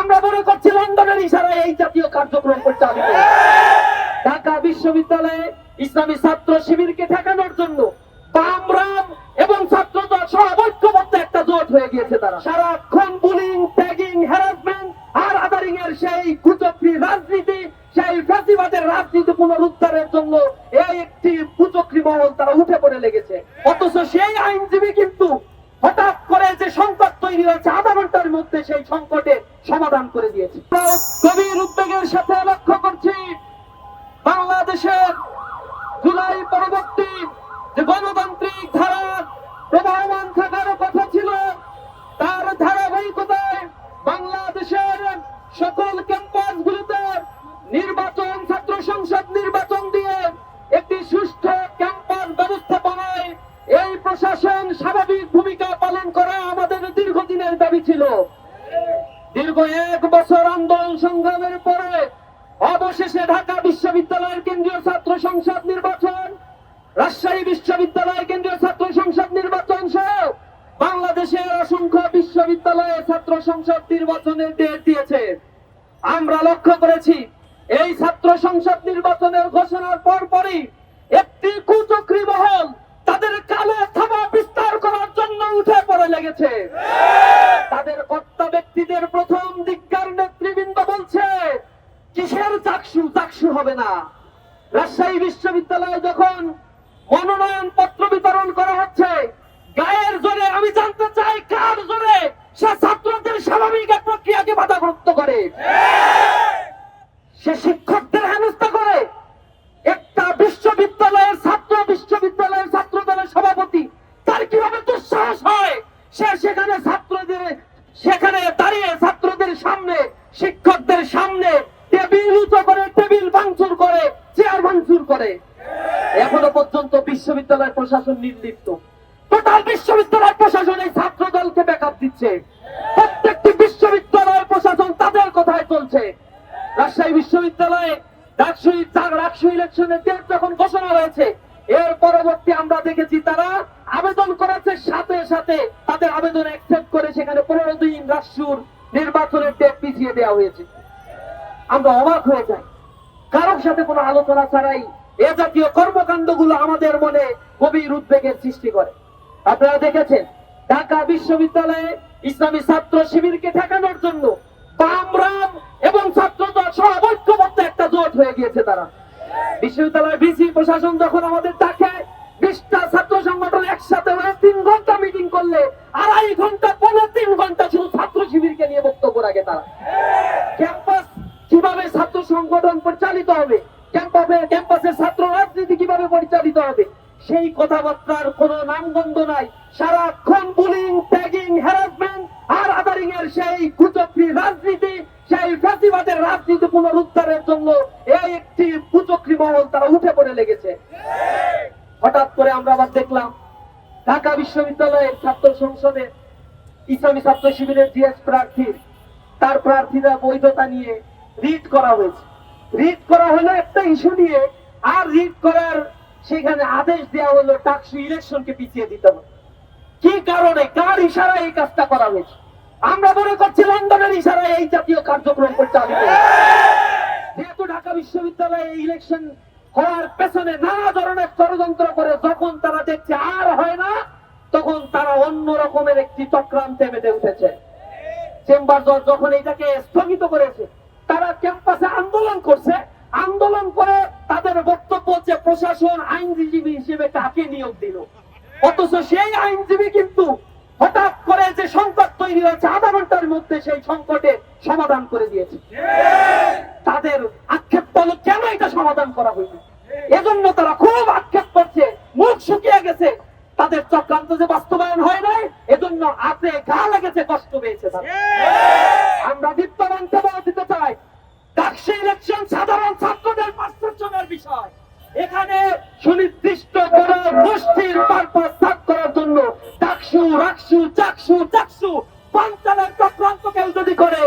আমরা মনে করছি লন্ডনের ইশারায় এই জাতীয় কার্যক্রম পরিচালিত ঢাকা বিশ্ববিদ্যালয়ে ইসলামী ছাত্র শিবিরকে ঠেকানোর জন্য এবং ছাত্রদল সব ঐক্যবদ্ধ একটা জোট হয়ে গিয়েছে তারা। সারাক্ষণ বুলিং ট্যাগিং হ্যারাসমেন্ট আর আদারিং এর সেই কুচক্রি রাজনীতি, সেই ফ্যাসিবাদের রাজনীতি পুনরুদ্ধারের জন্য এই একটি কুচক্রি মহল তারা উঠে পড়ে লেগেছে। অথচ সেই আইনজীবী কিন্তু হঠাৎ করে যে সংকট তৈরি হয়েছে, আধা ঘণ্টার মধ্যে সেই সংকটে সমাধান করে দিয়েছে। গভীর উদ্বেগের সাথে লক্ষ্য করছি, বাংলাদেশের জুলাই পরবর্তী যে গণতান্ত্রিক ধারা প্রবাহমান থাকার কথা ছিল, তার ধারাবাহিকতায় বাংলাদেশের সকল ক্যাম্পাসগুলিতে নির্বাচন, ছাত্র সংসদ নির্বাচন দিয়ে একটি সুষ্ঠু ক্যাম্পাস ব্যবস্থাপনায় এই প্রশাসন স্বাভাবিক ভূমিকা পালন করা আমাদের দীর্ঘদিনের দাবি ছিল। দীর্ঘ এক বছর আন্দোলন সংগ্রামের পরে অবশেষে ঢাকা বিশ্ববিদ্যালয়ের কেন্দ্রীয় ছাত্র সংসদ নির্বাচন, রাজশাহী বিশ্ববিদ্যালয়ের কেন্দ্রীয় ছাত্র সংসদ নির্বাচন সহ বাংলাদেশের অসংখ্য বিশ্ববিদ্যালয়ে ছাত্র সংসদ নির্বাচনের ডেট দিয়েছে। আমরা লক্ষ্য করেছি, এই ছাত্র সংসদ নির্বাচনের ঘোষণার পর পরই একটি কুচক্রি কিসের চাকসু চাকসু হবে না। রাজশাহী বিশ্ববিদ্যালয়ে যখন মনোনয়ন পত্র বিতরণ করা হচ্ছে, গায়ের জোরে আমি প্রশাসন নির্লিপ্ত। টোটাল বিশ্ববিদ্যালয় প্রশাসন এই ছাত্র দলকে ব্যাকআপ দিচ্ছে। প্রত্যেকটি বিশ্ববিদ্যালয় প্রশাসন তাদের কথায় চলছে। রাজশাহী বিশ্ববিদ্যালয়ে ইলেকশনের ডেট যখন ঘোষণা হয়েছে, এর পরবর্তী আমরা দেখেছি তারা আবেদন করেছে, সাথে সাথে তাদের আবেদন অ্যাকসেপ্ট করে সেখানে পনেরো দিন রাষ্ট্রুর নির্বাচনের ডেট পিছিয়ে দেওয়া হয়েছে। আমরা অবাক হয়ে যাই। কারোর সাথে কোনো আলোচনা ছাড়াই এ জাতীয় কর্মকাণ্ডগুলো আমাদের মনে গভীর উদ্বেগের সৃষ্টি করে। আপনারা দেখেছেন, ঢাকা বিশ্ববিদ্যালয়ে ইসলামী ছাত্র শিবিরকে ঠেকানোর জন্য বামরাম এবং ছাত্রদল সব ঐক্যবদ্ধ একটা জোট হয়ে গিয়েছে তারা। বিশ্ববিদ্যালয়ের বিসি প্রশাসন যখন আমাদের ডাকে, বিশটা ছাত্র সংগঠন একসাথে হয়ে তিন ঘণ্টা মিটিং করলে আড়াই ঘণ্টা পনেরো তিন ঘণ্টা শুধু ছাত্র শিবিরকে নিয়ে বক্তব্য রাখে তারা। ক্যাম্পাস কীভাবে ছাত্র সংগঠন পরিচালিত হবে ক্যাম্পাসের ছাত্র রাজনীতি কীভাবে পরিচালিত হবে? সেই কথাবার্তার কোনো নামগন্ধ নাই। সারাক্ষণ বুলিং ট্যাগিং হ্যারাসমেন্ট আর আদারিং এর সেই কুচক্রি রাজনীতি, সেই ফ্যাসিবাদের রাজনীতি পুনরুদ্ধারের জন্য এই একটি কুচক্রি মহল তারা উঠে পড়ে লেগেছে। হঠাৎ করে আমরা আবার দেখলাম, ঢাকা বিশ্ববিদ্যালয়ের ছাত্র সংসদে ইসলামী ছাত্র শিবিরের জিএস প্রার্থী, তার প্রার্থীরা বৈধতা নিয়ে রিট করা হয়েছে। রিট করা হলো একটা ইস্যু নিয়ে, আর রিট করার সেখানে আদেশ দেওয়া হলো টাকসু ইলেকশনকে পিছিয়ে দিতে হবে। কি কারণে? কার ইশারা এই কাজটা করা হয়েছে? আমরা মনে করছি লন্ডনের ইশারায় এই জাতীয় কার্যক্রম পরিচালিত হয়েছে। যেহেতু ঢাকা বিশ্ববিদ্যালয়ে ইলেকশন হওয়ার পেছনে নানা ধরনের ষড়যন্ত্র করে যখন তারা দেখছে আর হয় না, তখন তারা অন্য রকমের একটি চক্রান্তে মেতে উঠেছে। চেম্বার যখন এটাকে স্থগিত করেছে তারা ক্যাম্পাসে আন্দোলন করছে। আন্দোলন করে তাদের বক্তব্য যে প্রশাসন আইনজীবী হিসেবে কাকে নিয়োগ দিল? অথচ সেই আইনজীবী কিন্তু হঠাৎ করে যে সংকট তৈরি হয়েছে, আধা ঘণ্টার মধ্যে সেই সংকটে সমাধান করে দিয়েছে। তাদের আক্ষেপ হলো কেন এটা সমাধান করা হয়নি? এজন্য তারা খুব আক্ষেপ করছে, মুখ শুকিয়ে গেছে। তাদের চক্রান্ত যে বাস্তবায়ন হয় নাই, এজন্য হাতে গা লেগেছে, কষ্ট পেয়েছে তারা। আমরা এখানে সুনির্দিষ্ট কোন গোষ্ঠীর পারপাস ত্যাগ করার জন্য চাকসু রাকসু, চাকসু চাকসু, পাঞ্চালের চক্রান্ত কেউ যদি করে